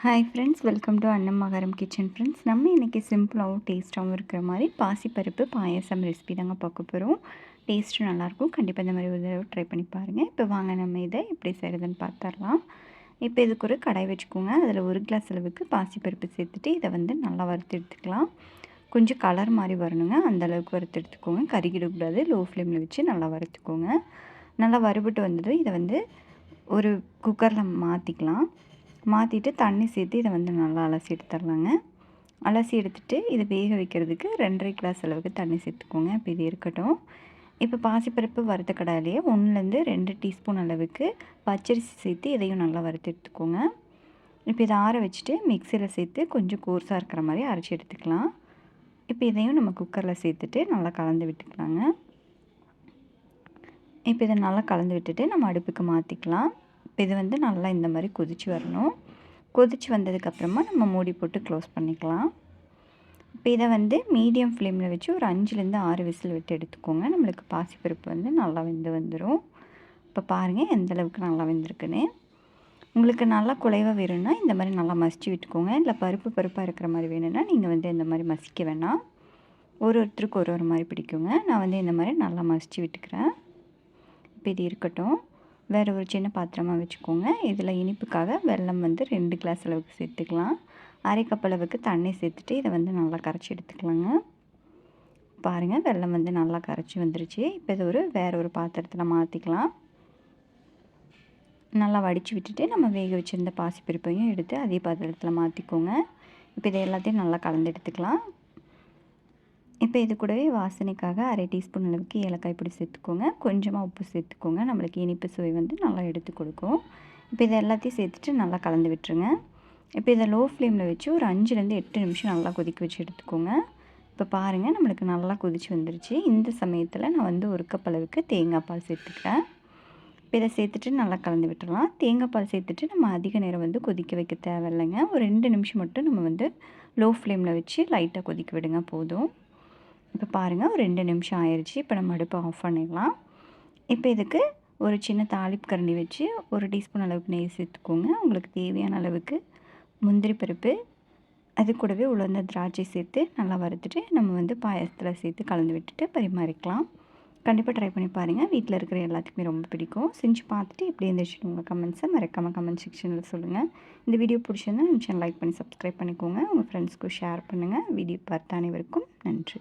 Hi friends welcome to Annamakaram kitchen friends நம்ம இன்றைக்கி சிம்பிளாகவும் டேஸ்ட்டாகவும் இருக்கிற மாதிரி பாசிப்பருப்பு பாயசம் ரெசிபி தாங்க பார்க்க போகிறோம் டேஸ்ட்டும் நல்லாயிருக்கும். கண்டிப்பாக இந்த மாதிரி ஒரு தடவை ட்ரை பண்ணி பாருங்கள் இப்போ வாங்க நம்ம இதை எப்படி செய்கிறதுன்னு பார்த்துடலாம். இப்போ இதுக்கு ஒரு கடாய் வச்சுக்கோங்க. அதில் ஒரு கிளாஸ் அளவுக்கு பாசிப்பருப்பு சேர்த்துட்டு இதை வந்து நல்லா வறுத்து எடுத்துக்கலாம். கொஞ்சம் கலர் மாதிரி வரணுங்க. அந்தளவுக்கு வறுத்து எடுத்துக்கோங்க. கருகிடக்கூடாது லோ ஃப்ளேமில் வச்சு நல்லா வறுத்துக்கோங்க. நல்லா வறுபட்டு வந்ததும் இதை வந்து ஒரு குக்கரில் மாற்றிக்கலாம் மாற்றிட்டு தண்ணி சேர்த்து இதை வந்து நல்லா அலசி எடுத்துடலாங்க. அலசி எடுத்துகிட்டு இதை வேக வைக்கிறதுக்கு ரெண்டரை கிளாஸ் அளவுக்கு தண்ணி சேர்த்துக்கோங்க இப்போ இது இருக்கட்டும். இப்போ பாசிப்பருப்பு வறுத்த கடாயிலேயே ஒன்றுலேருந்து ரெண்டு டீஸ்பூன் அளவுக்கு பச்சரிசி சேர்த்து இதையும் நல்லா வறுத்து எடுத்துக்கோங்க. இப்போ இதை ஆற வச்சுட்டு மிக்சியில் சேர்த்து கொஞ்சம் கோர்ஸாக இருக்கிற மாதிரி அரைச்சி எடுத்துக்கலாம். இப்போ இதையும் நம்ம குக்கரில் சேர்த்துட்டு நல்லா கலந்து விட்டுக்கலாங்க. இப்போ இதை நல்லா கலந்து விட்டுட்டு நம்ம அடுப்புக்கு மாற்றிக்கலாம் இது வந்து நல்லா இந்த மாதிரி கொதித்து வரணும். கொதித்து வந்ததுக்கப்புறமா நம்ம மூடி போட்டு க்ளோஸ் பண்ணிக்கலாம். இப்போ இதை வந்து மீடியம் ஃப்ளேமில் வச்சு ஒரு அஞ்சுலேருந்து ஆறு விசில் விட்டு எடுத்துக்கோங்க. நம்மளுக்கு பாசிப்பருப்பு வந்து நல்லா வெந்து வந்துடும் இப்போ பாருங்கள் எந்த அளவுக்கு நல்லா வெந்திருக்குன்னு. உங்களுக்கு நல்லா குலைவாக வேணும்னா இந்த மாதிரி நல்லா மசிச்சு விட்டுக்கோங்க. இல்லை பருப்பு பருப்பாக இருக்கிற மாதிரி வேணும்னா நீங்கள் வந்து இந்த மாதிரி மசிக்க வேணாம். ஒரு ஒருத்தருக்கு ஒரு ஒரு மாதிரி பிடிக்குங்க. நான் வந்து இந்த மாதிரி நல்லா மசிச்சு விட்டுக்கிறேன். இப்போ இது இருக்கட்டும். வேறு ஒரு சின்ன பாத்திரமாக வச்சுக்கோங்க. இதில் இனிப்புக்காக வெல்லம் வந்து ரெண்டு கிளாஸ் அளவுக்கு சேர்த்துக்கலாம். அரை கப் அளவுக்கு தண்ணி சேர்த்துட்டு இதை வந்து நல்லா கரைச்சி எடுத்துக்கலாங்க. பாருங்கள் வெல்லம் வந்து நல்லா கரைச்சி வந்துருச்சு. இப்போ இது ஒரு வேறு ஒரு பாத்திரத்தில் மாற்றிக்கலாம் நல்லா வடித்து விட்டுட்டு நம்ம வேக வச்சுருந்த பாசிப்பருப்பையும் எடுத்து அதே பாத்திரத்தில் மாற்றிக்கோங்க இப்போ இதை எல்லாத்தையும் நல்லா கலந்து எடுத்துக்கலாம். இப்போ இது கூடவே வாசனைக்காக அரை டீஸ்பூன் அளவுக்கு ஏலக்காய் பொடி சேர்த்துக்கோங்க. கொஞ்சமாக உப்பு சேர்த்துக்கோங்க. நம்மளுக்கு இனிப்பு சுவை வந்து நல்லா எடுத்து கொடுக்கும். இப்போ இதை எல்லாத்தையும் சேர்த்துட்டு நல்லா கலந்து விட்டுருங்க. இப்போ இதை லோ ஃப்ளேமில் வச்சு ஒரு அஞ்சுலேருந்து எட்டு நிமிஷம் நல்லா கொதிக்க வச்சு எடுத்துக்கோங்க. இப்போ பாருங்கள் நம்மளுக்கு நல்லா கொதிச்சு வந்துருச்சு. இந்த சமயத்தில் நான் வந்து ஒரு கப் அளவுக்கு தேங்காய் பால் சேர்த்துக்கிறேன். இப்போ இதை சேர்த்துட்டு நல்லா கலந்து விட்டுடலாம். தேங்காய் பால் சேர்த்துட்டு நம்ம அதிக நேரம் வந்து கொதிக்க வைக்க தேவையில்லைங்க. ஒரு ரெண்டு நிமிஷம் மட்டும் நம்ம வந்து லோ ஃப்ளேமில் வச்சு லைட்டாக கொதிக்க விடுங்க போதும். இப்போ பாருங்கள் ஒரு ரெண்டு நிமிஷம் ஆயிடுச்சு இப்போ நம்ம அடுப்பை ஆஃப் பண்ணிடலாம். இப்போ இதுக்கு ஒரு சின்ன தாளிப்பு கரண்டி வச்சு ஒரு டீஸ்பூன் அளவுக்கு நெய் சேர்த்துக்கோங்க. உங்களுக்கு தேவையான அளவுக்கு முந்திரி பருப்பு அது கூடவே உலர்ந்த திராட்சை சேர்த்து நல்லா வறுத்துட்டு நம்ம வந்து பாயசத்தில் சேர்த்து கலந்து விட்டுட்டு பரிமாறிக்கலாம். கண்டிப்பாக ட்ரை பண்ணி பாருங்கள் வீட்டில் இருக்கிற எல்லாத்துக்குமே ரொம்ப பிடிக்கும். செஞ்சு பார்த்துட்டு எப்படி இருந்துச்சு உங்கள் கமெண்ட்ஸை மறக்காமல் கமெண்ட் செக்ஷனில் சொல்லுங்கள் இந்த வீடியோ பிடிச்சிருந்தா நிமிஷம் லைக் பண்ணி சப்ஸ்கிரைப் பண்ணிக்கோங்க. உங்கள் ஃப்ரெண்ட்ஸ்க்கும் ஷேர் பண்ணுங்கள் வீடியோ பார்த்த அனைவருக்கும் நன்றி.